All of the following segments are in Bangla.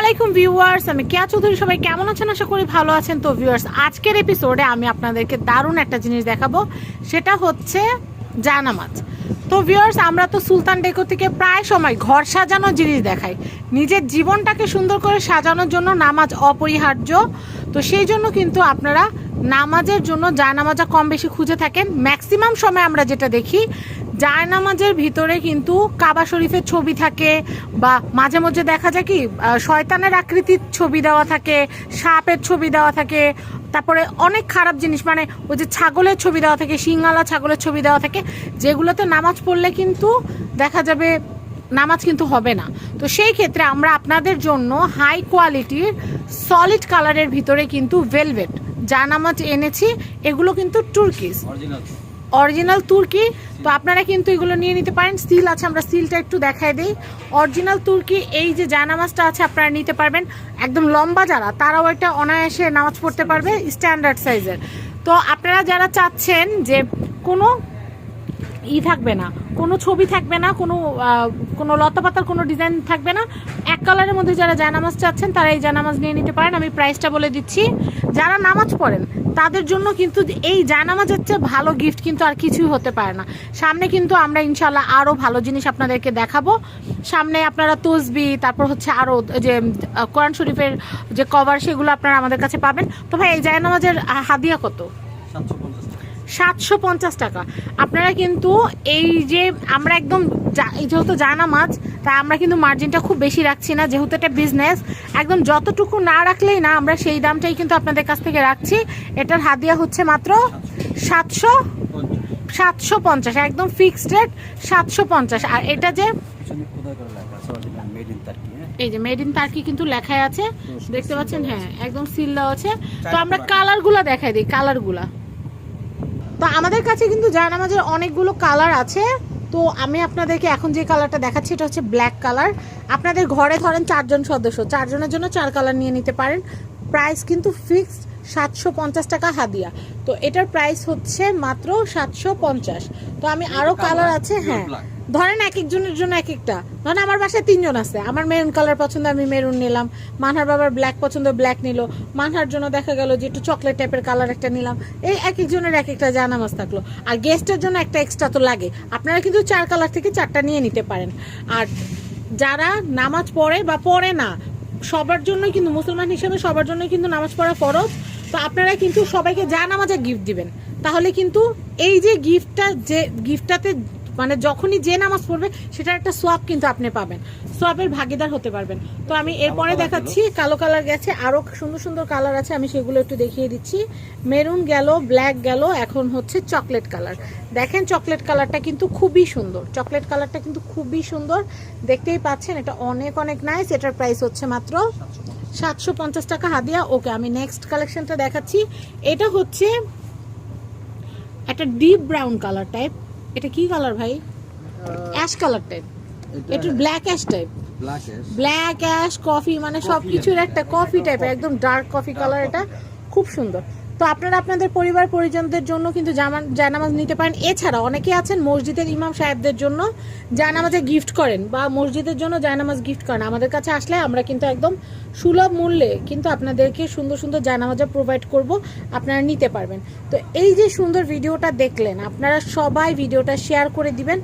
আলাইকুম ভিউয়ার্স, আমি কেয়া চৌধুরী। সবাই কেমন আছেন? আশা করি ভালো আছেন। তো ভিউয়ার্স, আজকের এপিসোডে আমি আপনাদেরকে দারুণ একটা জিনিস দেখাবো। সেটা হচ্ছে জায়নামাজ তো ভিউয়ার্স, আমরা তো সুলতান ডেকো থেকে প্রায় সময় ঘর সাজানোর জিনিস দেখাই। নিজের জীবনটাকে সুন্দর করে সাজানোর জন্য নামাজ অপরিহার্য। তো সেই জন্য কিন্তু আপনারা নামাজের জন্য জায়নামাজা কম বেশি খুঁজে থাকেন। ম্যাক্সিমাম সময় আমরা যেটা দেখি জায়নামাজের ভিতরে কিন্তু কাবা শরীফের ছবি থাকে বা মাঝে মধ্যে দেখা যায় কি শয়তানের আকৃতির ছবি দেওয়া থাকে, সাপের ছবি দেওয়া থাকে, তারপরে অনেক খারাপ জিনিস মানে ওই যে ছাগলের ছবি দেওয়া থাকে, শিঙালা ছাগলের ছবি দেওয়া থাকে, যেগুলোতে নামাজ পড়লে কিন্তু দেখা যাবে নামাজ কিন্তু হবে না। তো সেই ক্ষেত্রে আমরা আপনাদের জন্য হাই কোয়ালিটির সলিড কালারের ভিতরে কিন্তু ভেলভেট যা নামাজ এনেছি, এগুলো কিন্তু টুর্কিস অরিজিনাল তুর্কি, তো আপনারা কিন্তু এগুলো নিয়ে নিতে পারেন। স্টিল আছে, আমরা স্টিলটা একটু দেখাই দিই। অরিজিনাল তুর্কি, এই যে জায়নামাজটা আছে, আপনারা নিতে পারবেন। একদম লম্বা যারা, তারাও এটা অনায়াসে নামাজ পড়তে পারবে, স্ট্যান্ডার্ড সাইজের। তো আপনারা যারা চাচ্ছেন যে কোনো ই থাকবে না, কোনো ছবি থাকবে না, কোনো কোনো লতাপাতার কোনো ডিজাইন থাকবে না, এক কালারের মধ্যে যারা জায়নামাজ চাচ্ছেন, তারা এই জায়নামাজ নিয়ে নিতে পারেন। আমি প্রাইসটা বলে দিচ্ছি। যারা নামাজ পড়েন তাদের জন্য কিন্তু এই জায়নামাজের চেয়ে ভালো গিফট কিন্তু আর কিছুই হতে পারে না। সামনে কিন্তু আমরা ইনশাল্লাহ আরও ভালো জিনিস আপনাদেরকে দেখাবো। সামনে আপনারা তসবি, তারপর হচ্ছে আরও যে কোরআন শরীফের যে কভার সেগুলো আপনারা আমাদের কাছে পাবেন। তো ভাই, এই জায়নামাজের হাদিয়া কত? সাতশো পঞ্চাশ সাতশো পঞ্চাশ টাকা। আপনারা কিন্তু এই যে আমরা একদম যেহেতু জানা মাছ তাই আমরা কিন্তু মার্জিনটা খুব বেশি রাখছি না যেহেতু এটা বিজনেস একদম যতটুকু না রাখলেই না আমরা সেই দামটাই কিন্তু আপনাদের কাছ থেকে রাখছি। এটার হাদিয়া হচ্ছে মাত্র সাতশো সাতশো পঞ্চাশ একদম ফিক্সড রেট সাতশো পঞ্চাশ। আর এটা যে হ্যাঁ? এই যে মেড ইন টার্কি কিন্তু লেখাই আছে দেখতে পাচ্ছেন? হ্যাঁ একদম সিল দেওয়া আছে। তো আমরা। কালারগুলো দেখাই দিই কালারগুলা তো আমাদের কাছে কিন্তু জায়নামাজের অনেকগুলো কালার আছে। তো আমি আপনাদেরকে এখন যে কালারটা দেখাচ্ছি এটা হচ্ছে ব্ল্যাক কালার আপনাদের ঘরে ধরেন চারজন সদস্য চারজনের জন্য চার কালার নিয়ে নিতে পারেন। প্রাইস কিন্তু ফিক্সড সাতশো পঞ্চাশ টাকা হাদিয়া। তো এটার প্রাইস হচ্ছে মাত্র সাতশো পঞ্চাশ। তো আমি আরও কালার আছে হ্যাঁ। ধরেন এক একজনের জন্য এক একটা। ধরেন আমার বাসায় তিনজন আছে। আমার মেরুন কালার পছন্দ, আমি মেরুন নিলাম। মানহার বাবার ব্ল্যাক পছন্দ ব্ল্যাক নিল। মানহার জন্য দেখা গেল যে একটু চকলেট টাইপের কালার একটা নিলাম। এই এক একজনের এক একটা জানামাজ থাকল। আর গেস্টের জন্য একটা এক্সট্রা তো লাগে। আপনারা কিন্তু চার কালার থেকে চারটা নিয়ে নিতে পারেন। আর যারা নামাজ পড়ে বা পড়ে না, সবার জন্য কিন্তু, মুসলমান হিসেবে সবার জন্য কিন্তু নামাজ পড়া ফরজ। তো আপনারা কিন্তু সবাইকে যা নামাজে গিফট দিবেন, তাহলে কিন্তু এই যে গিফটটা যে গিফটটাতে মানে যখনই যে নামাজ পড়বে সেটার একটা সোয়াব কিন্তু আপনি পাবেন। সোয়াবের ভাগিদার হতে পারবেন। তো আমি এরপরে দেখাচ্ছি কালো কালার গেছে আরও সুন্দর সুন্দর কালার আছে আমি সেগুলো একটু দেখিয়ে দিচ্ছি। মেরুন গেল ব্ল্যাক গেল এখন হচ্ছে চকলেট কালার দেখেন চকলেট কালারটা কিন্তু খুবই সুন্দর। চকলেট কালারটা কিন্তু খুবই সুন্দর। দেখতেই পাচ্ছেন এটা অনেক অনেক নাইস এটার প্রাইস হচ্ছে মাত্র সাতশো পঞ্চাশ টাকা হাদিয়া। ওকে আমি নেক্সট কালেকশনটা দেখাচ্ছি। এটা হচ্ছে একটা ডিপ ব্রাউন কালার টাইপ এটা কি কালার ভাই? অ্যাশ কালার টাইপ একটু black ash type black ash coffee মানে সব কিছুর একটা কফি টাইপ একদম ডার্ক কফি কালার এটা খুব সুন্দর। তো আপনারা আপনাদের পরিবার, পরিজনদের জন্য কিন্তু জায়নামাজ নিতে পারেন। এছাড়া অনেকে আছেন মসজিদের ইমাম সাহেবদের জন্য জায়নামাজে গিফট করেন বা মসজিদের জন্য জায়নামাজ গিফট করেন। আমাদের কাছে আসলে আমরা কিন্তু একদম সুলভ মূল্যে কিন্তু আপনাদেরকে সুন্দর সুন্দর জায়নামাজা প্রোভাইড করব। আপনারা নিতে পারবেন। তো এই যে সুন্দর ভিডিওটা দেখলেন, আপনারা সবাই ভিডিওটা শেয়ার করে দিবেন।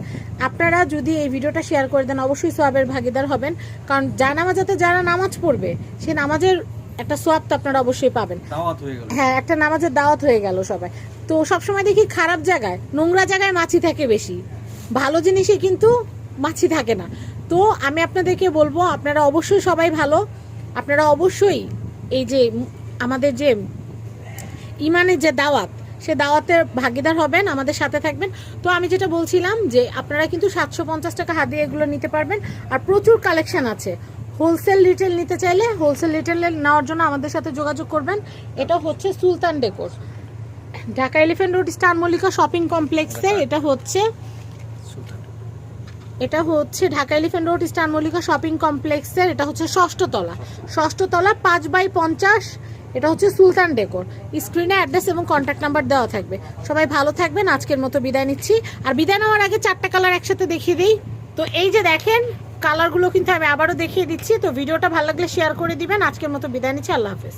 আপনারা যদি এই ভিডিওটা শেয়ার করে দেন, অবশ্যই সোয়াবের ভাগিদার হবেন। কারণ জানামাজাতে যারা নামাজ পড়বে, সে নামাজের একটা সোয়াব তো আপনারা অবশ্যই পাবেন। হয়ে একটা নামাজের দাওয়াত হয়ে গেল সবাই। তো সবসময় দেখি খারাপ জায়গায় নোংরা জায়গায় মাছি থাকে বেশি। ভালো জিনিসে কিন্তু মাছি থাকে না। তো আমি আপনাদেরকে বলব আপনারা অবশ্যই সবাই ভালো। আপনারা অবশ্যই এই যে আমাদের যে ইমানের যে দাওয়াত সে দাওয়াতের ভাগিদার হবেন আমাদের সাথে থাকবেন। তো আমি যেটা বলছিলাম যে আপনারা কিন্তু সাতশো পঞ্চাশ টাকা হাত দিয়ে এগুলো নিতে পারবেন। আর প্রচুর কালেকশন আছে। হোলসেল রিটেল নিতে চাইলে হোলসেল রিটেল নেওয়ার জন্য আমাদের সাথে যোগাযোগ করবেন। এটা হচ্ছে Sultan decor. Dhaka Elephant Road Star Mallika shopping কমপ্লেক্সে। এটা হচ্ছে এটা হচ্ছে Dhaka Elephant Road Star Mallika shopping কমপ্লেক্সের। এটা হচ্ছে ষষ্ঠ তলা ষষ্ঠ তলা পাঁচ বাই পঞ্চাশ। এটা হচ্ছে সুলতান ডেকোর। স্ক্রিনে অ্যাড্রেস এবং কন্ট্যাক্ট নাম্বার দেওয়া থাকবে। সবাই ভালো থাকবেন আজকের মতো বিদায় নিচ্ছি। আর বিদায় নেওয়ার আগে চারটা কালার একসাথে দেখিয়ে দিই। তো এই যে দেখেন কালারগুলো কিন্তু আমি আবারও দেখিয়ে দিচ্ছি। তো ভিডিওটা ভালো লাগলে শেয়ার করে দিবেন। আজকের মতো বিদায় নিচ্ছি। আল্লাহ হাফেজ।